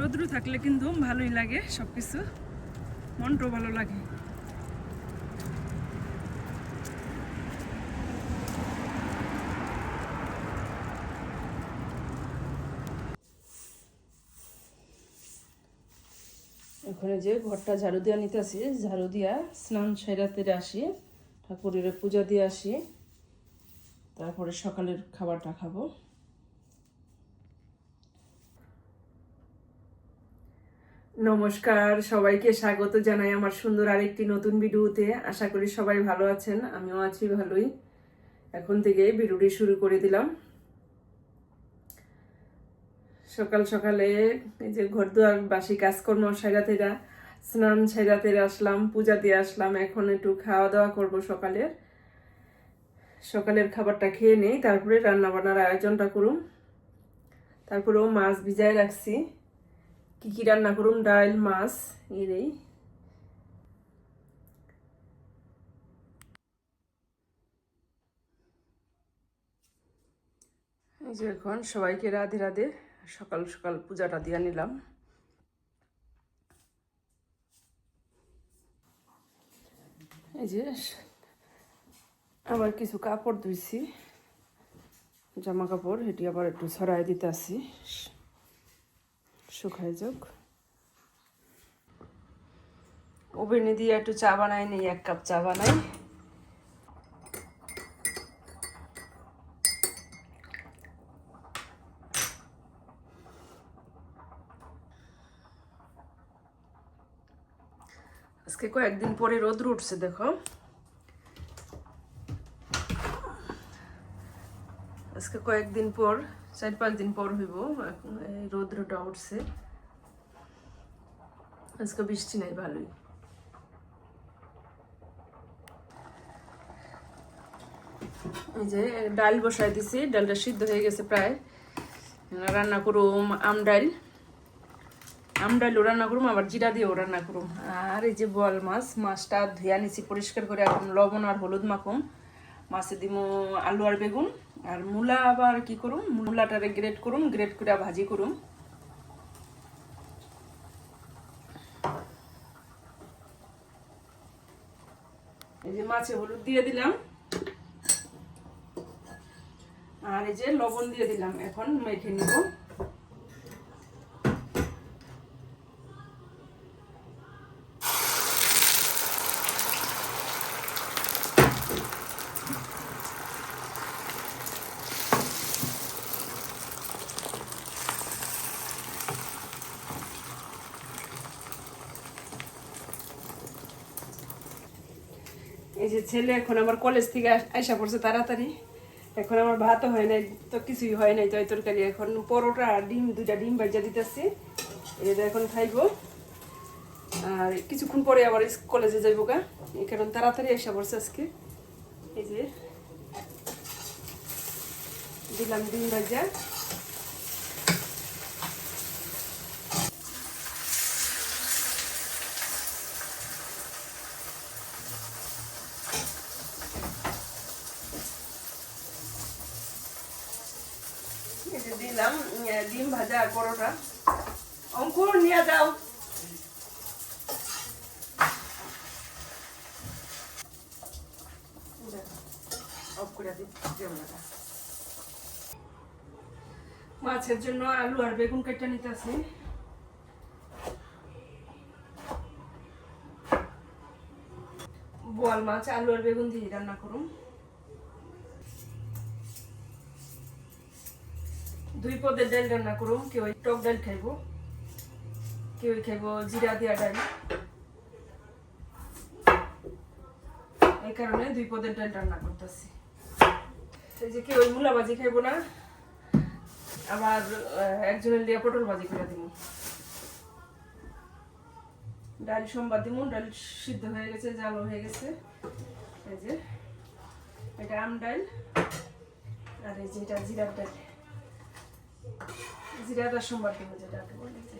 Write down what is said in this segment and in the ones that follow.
রোদ্রু থাকলে কিন্তু ভালোই লাগে সব কিছু মনটাও ভালো লাগে। এখানে যে ঘরটা ঝাড়ু দিয়া নিতেছি ঝাড়ু দিয়া স্নান সাইরাতে আসি, ঠাকুরের পূজা দিয়ে আসি, তারপরে সকালের খাবারটা খাব। নমস্কার, সবাইকে স্বাগত জানাই আমার সুন্দর আরেকটি নতুন ভিডিওতে। আশা করি সবাই ভালো আছেন, আমিও আছি ভালোই। এখন থেকে ভিডিওটি শুরু করে দিলাম। সকাল সকালে এই যে ঘর দুয়ার বাসি কাজকর্ম সাইরাতেরা স্নান সাইরাতেরা আসলাম, পূজা দিয়ে আসলাম, এখন একটু খাওয়া দাওয়া করব সকালের। সকালের খাবারটা খেয়ে নেই, তারপরে রান্না বান্নার আয়োজনটা করুম। তারপরেও মাছ ভিজায় রাখছি। কি কি রান্না করুন ডাল মাছ এরই এই যে এখন সবাইকে রাধে রাধে, সকাল সকাল পূজাটা দিয়ে নিলাম। এই যে আবার কিছু কাপড় ধুইছি, জামা কাপড় এটি আবার একটু ছড়াই দিতে আসি। শুকাই যাক ওভেনে দিয়ে একটু চা বানাই, নেই, এক কাপ চা বানাই। আজকে কয়েকদিন পরে রোদ উঠছে, দেখো। আজকে কয়েকদিন পর চার পাঁচ দিন পর হইব রৌদ্রটা উঠছে। আজকে বৃষ্টি নাই, ভালোই। এই যে, ডাল বসাই দিছি, ডালটা সিদ্ধ হয়ে গেছে প্রায়। রান্না করুম আম ডাল। আম ডালও রান্না করুম, আবার জিরা দিয়েও রান্না করুম। আর এই যে বল মাছ, মাছটা ধুয়া নিছি পরিষ্কার করে এখন লবণ আর হলুদ মাখুম। মাছে দিমু আলু আর বেগুন। আর মূলা আবার কি করুন মূলাটারে গ্রেট করুন গ্রেট করে ভাজি করুম। এই যে মাছে হলুদ দিয়ে দিলাম। আর এই যে লবণ দিয়ে দিলাম। এখন মেখে নিব। যে ছেলে এখন আমার কলেজ থেকে আস- আইসা পড়ছে তাড়াতাড়ি। এখন আমার ভাতও হয় নাই, তো কিছুই হয় নাই তয় তরকারি। এখন পরোটা আর ডিম, দুইটা ডিম ভাজা দিতেছি। এটা এখন খাইবো। আর কিছুক্ষণ পরে আবার কলেজে যাইবো গা। এই কারণ তাড়াতাড়ি আইসা পড়ছে আজকে। এই যে দিলাম ডিম ভাজা দিলাম ডিম ভাজা পরোটা। অঙ্কুর, নিয়ে যাও। মাছের জন্য আলু আর বেগুন কেটে নিতেছি। বোয়াল মাছ, আলু আর বেগুন দিয়ে রান্না করুন দুই পদের ডাল রান্না করুম, কেউ টক ডাল খাইব, কেউ খাইব জিরা দিয়া ডাল। এই কারণে দুই পদের ডাল রান্না করতেছি। এই যে কেউ মূলা ভাজি খাইব না, আবার একজনের লিয়া পটল ভাজি করে দিব ডাল সোমবার দিব ডাল সিদ্ধ হয়ে গেছে জাল হয়ে গেছে। এই যে, এটা আম ডাল, আর এই যে এটা জিরার ডাল। জিরাটা সোমবার দেবো যেটাকে বলেছে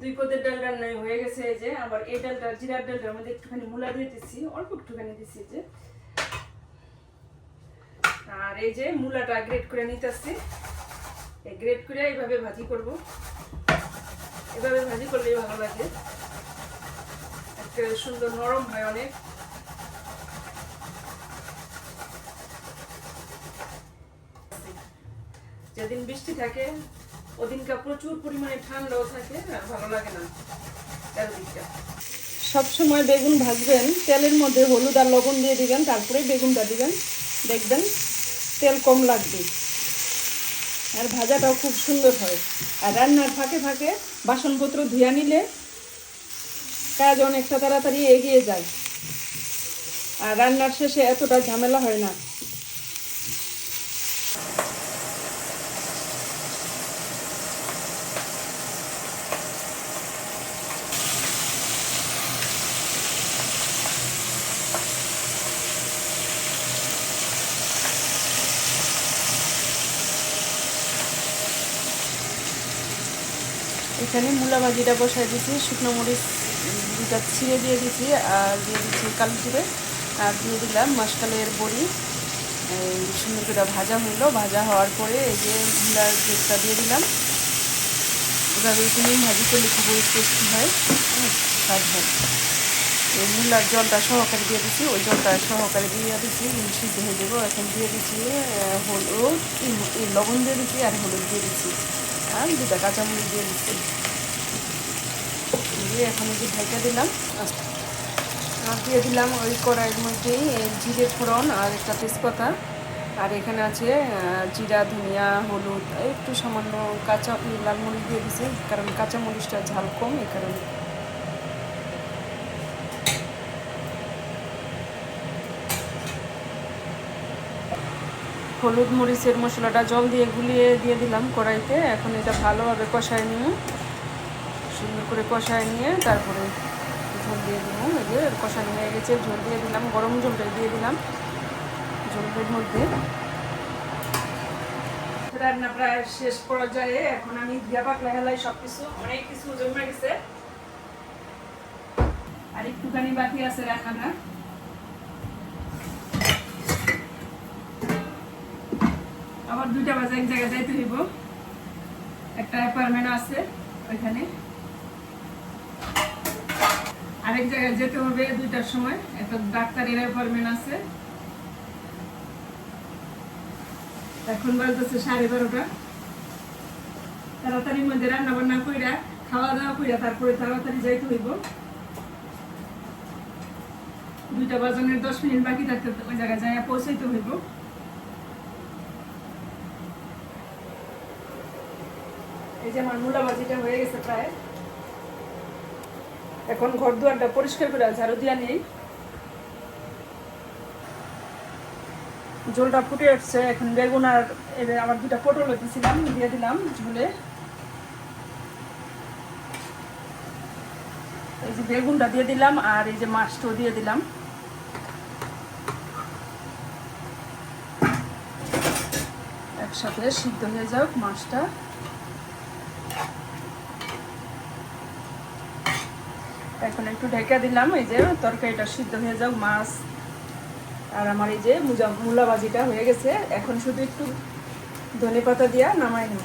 দুই পদের ডাল রান্নাই হয়ে গেছে এই যে, আবার এই ডালটা জিরার ডালটার মধ্যে একটুখানি মূলা দিয়ে দিচ্ছি অল্প একটুখানি দিচ্ছি যে। এই যে মূলাটা গ্রেট করে নিতেছি এই গ্রেট করে এইভাবে ভাজি করব। এভাবে ভাজি করলেই ভালো লাগে। একটা সুন্দর নরম হয় অনেক। যেদিন বৃষ্টি থাকে ওদিনকার প্রচুর পরিমাণে ঠান্ডাও থাকে, আর ভালো লাগে না চারিদিকটা। সবসময় বেগুন ভাজবেন, তেলের মধ্যে হলুদ আর লবণ দিয়ে দিবেন তারপরে বেগুনটা দিবেন। দেখবেন তেল কম লাগবে। আর ভাজাটাও খুব সুন্দর হয়। আর রান্নার ফাঁকে ফাঁকে বাসনপত্র ধুয়া নিলে কাজ অনেকটা তাড়াতাড়ি এগিয়ে যায়। আর রান্নার শেষে এতটা ঝামেলা হয় না। এখানে মূলা ভাজিটা বসাই দিয়েছি, শুকনো মরিচ দুটা ছিঁড়ে দিয়ে দিয়েছি আর দিয়ে দিচ্ছি কালো জিরে আর দিয়ে দিলাম মাসকালের বড়ি। সুন্দর করে ভাজা হইল ভাজা হওয়ার পরে এই যে মূলার পেস্টটা দিয়ে দিলাম। এভাবে তুমি ভাজি করলে খুবই টেস্টি হয় অনেক স্বাদ হয়। এই মূলার জলটা সহকারে দিয়ে দিচ্ছি ওই জলটা সহকারে দিয়ে দিচ্ছি সিদ্ধ হয়ে যাব। এখন দিয়ে দিচ্ছি হলুদ লবণ দিয়ে দিচ্ছি আর হলুদ দিয়ে দিচ্ছি আর দুটা কাঁচামরিচ দিয়ে দিচ্ছি। দিয়ে এখন যে ঢাকা দিলাম। দিয়ে দিলাম ওই কড়াইয়ের মধ্যেই জিরে ফোড়ন আর একটা তেজপাতা। আর এখানে আছে জিরা, ধনিয়া, হলুদ, একটু সামান্য কাঁচা লাল মরিচ দিয়ে দিয়েছি কারণ কাঁচা মরিচটা ঝাল কম, এই কারণে। হলুদ মরিচের মশলাটা জল দিয়ে গুলিয়ে দিয়ে দিলাম কড়াইতে। এখন এটা ভালোভাবে কষায় নিয়ে সুন্দর করে কষায় নিয়ে তারপরে ঝোল দিয়ে দিলাম এই যে কষানো হয়ে গেছে, ঝোল দিয়ে দিলাম, গরম জলটা দিয়ে দিলাম ঝোলের মধ্যে। রান্না প্রায় শেষ পর্যায়ে এখন আমি দিয়া পাকলা হেলাই সব কিছু অনেক কিছু জমে গেছে। আর একটুখানি বাকি আছে রান্নাটা আবার দুইটা বাজে, এক জায়গায় যাইতে হইব। একটা অ্যাপার্টমেন্ট আছে ওইখানে। আরেক জায়গায় যেতে হবে দুইটার সময়। একটা ডাক্তারের অ্যাপার্টমেন্ট আছে। এখন বাজতেছে সাড়ে বারোটা। তাড়াতাড়ির মধ্যে রান্না বান্না কইরা খাওয়া দাওয়া কইরা তারপরে তাড়াতাড়ি যাইতে হইব। দুইটা বাজনের দশ মিনিট বাকি থাকতে ওই জায়গায় যাইয়া পৌঁছাইতে হইব। এই যে আমার এখন ঘর দুয়ারটা পরিষ্কার করে ঝাড়ু দিয়া নেই। জলটা ফুটে উঠছে, এখন বেগুন আর আবার দুটা পটল দিয়েছিলাম দিয়ে দিলাম ঝুলে। এই যে বেগুনটা দিয়ে দিলাম আর এই যে মাছটাও দিয়ে দিলাম। একসাথে সিদ্ধ হয়ে যাক মাছটা। এখন একটু ঢেকে দিলাম, এই যে তরকারিটা সিদ্ধ হয়ে যাক, মাছ আর আমার এই যে মূলা ভাজিটা হয়ে গেছে। এখন শুধু একটু ধনে পাতা দিয়া নামাই নেব।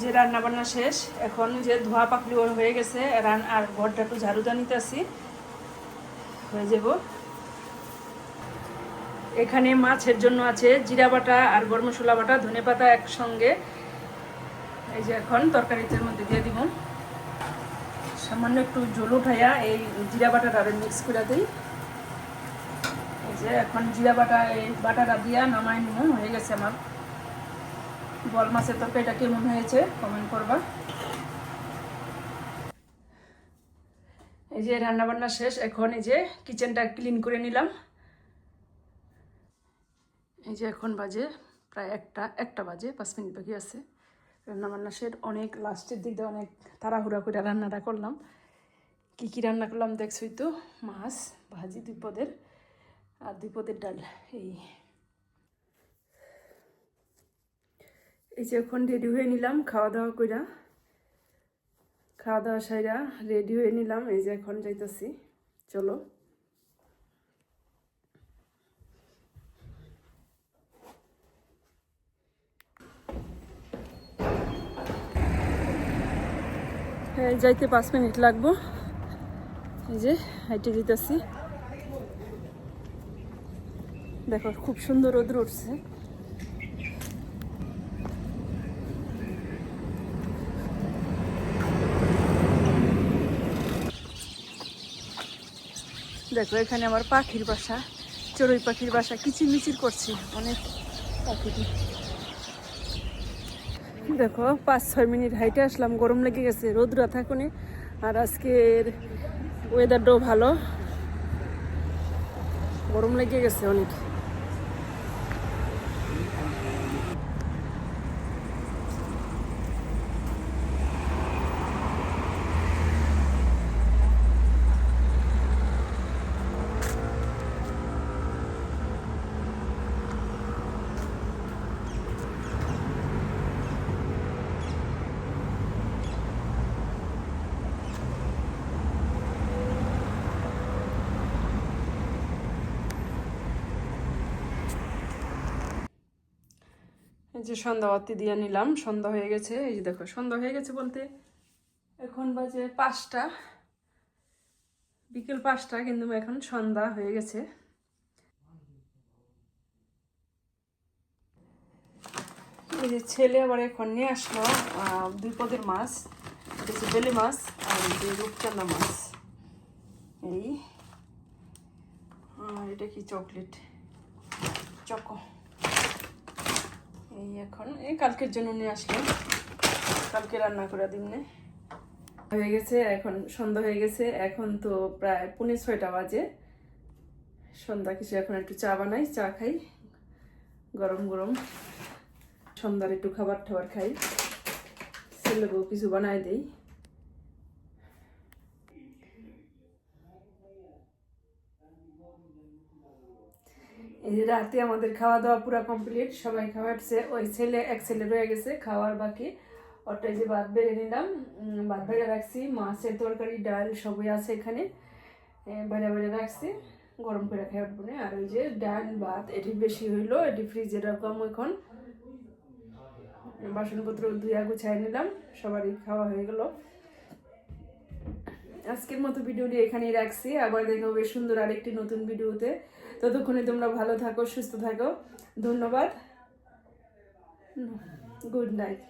যে রান্না বান্না শেষ। এখন যে ধোয়া পাকলি হয়ে গেছে, রান আর ঘরটা একটু ঝাড়ু দানিতে আসি। হয়ে যাব। এখানে মাছের জন্য আছে জিরা বাটা আর গরম মশলা বাটা, ধনে পাতা একসঙ্গে। এই যে এখন তরকারিতে মধ্যে দিয়ে দিব। সামান্য একটু জল উঠাইয়া এই জিরা বাটাটা মিক্স করে দিই। এই যে এখন জিরা বাটা, এই বাটাটা দিয়া নামাই নিব, হয়ে গেছে আমার। বল মাছের তরকারিটা কেমন হয়েছে কমেন্ট করবা। এই যে রান্না বান্না শেষ, এখন এই যে কিচেনটা ক্লিন করে নিলাম। এই যে এখন বাজে প্রায় একটা একটা বাজে, পাঁচ মিনিট বাকি আছে। রান্না বান্না শেষ অনেক, লাস্টের দিক দিয়ে অনেক তাড়াহুড়া করে রান্নাটা করলাম। কী কী রান্না করলাম দেখছই তো? মাছ, ভাজি, দুই পদের, আর দুই পদের ডাল, এই। এই যে এখন রেডি হয়ে নিলাম খাওয়া দাওয়া কইরা। খাওয়া দাওয়া সাইরা রেডি হয়ে নিলাম, এই যে এখন যাইতেছি। চলো। যাইতে পাঁচ মিনিট লাগবো। এই যে, হাইটে দিতেছি। দেখো, খুব সুন্দর রোদ্র উঠছে। দেখো, এখানে আমার পাখির বাসা, চড়ুই পাখির বাসা। কিচিরমিচির করছে, অনেক পাখি। দেখো পাঁচ ছয় মিনিট হাইটে আসলাম, গরম লেগে গেছে, রোদরা থাকুনি। আর আজকের ওয়েদারটাও ভালো। গরম লেগে গেছে অনেক। যে সন্ধ্যা সন্ধ্যাবাতি দিয়ে নিলাম, সন্ধ্যা হয়ে গেছে, এই যে দেখো, সন্ধ্যা হয়ে গেছে বলতে এখন বাজে পাঁচটা, বিকেল পাঁচটা, কিন্তু এখন সন্ধ্যা হয়ে গেছে। এই যে ছেলে আবার এখন নিয়ে আসলো দুই পদের মাছ হচ্ছে বেলে মাছ আর যে রূপচাঁদা মাছ। এই এটা কি চকলেট? চকো। এই এখন, এই কালকের জন্য নিয়ে আসলাম। কালকে রান্না করে দিন হয়ে গেছে, এখন সন্ধ্যা হয়ে গেছে, এখন তো প্রায় পৌনে ছয়টা বাজে। সন্ধ্যা কিছু এখন একটু চা বানাই, চা খাই, গরম গরম। সন্ধ্যার একটু খাবার টাবার খাই। ছেলেকেও কিছু বানাই দেই। রাতে আমাদের খাওয়া দাওয়া পুরো কমপ্লিট সবাই খাওয়াচ্ছে ওই ছেলে, এক ছেলে রয়ে গেছে, খাওয়ার বাকি। ওটাই যে ভাত বেড়ে নিলাম। ভাত বেড়ে রাখছি, মাছের তরকারি, ডাল সবই আছে এখানে। বেড়ে বেড়ে রাখছি। গরম করে খাই উঠবো। আর ওই যে ডাল, ভাত, এটি বেশি হইল, এটি ফ্রিজে রাখলাম এখন। বাসনপত্র ধুয়া গুছাই নিলাম, সবারই খাওয়া হয়ে গেল। আজকের মতো ভিডিওটি এখানেই রাখছি। আবার দেখা হবে সুন্দর আরেকটি নতুন ভিডিওতে। ততক্ষণে তোমরা ভালো থাকো সুস্থ থাকো। ধন্যবাদ। Good night.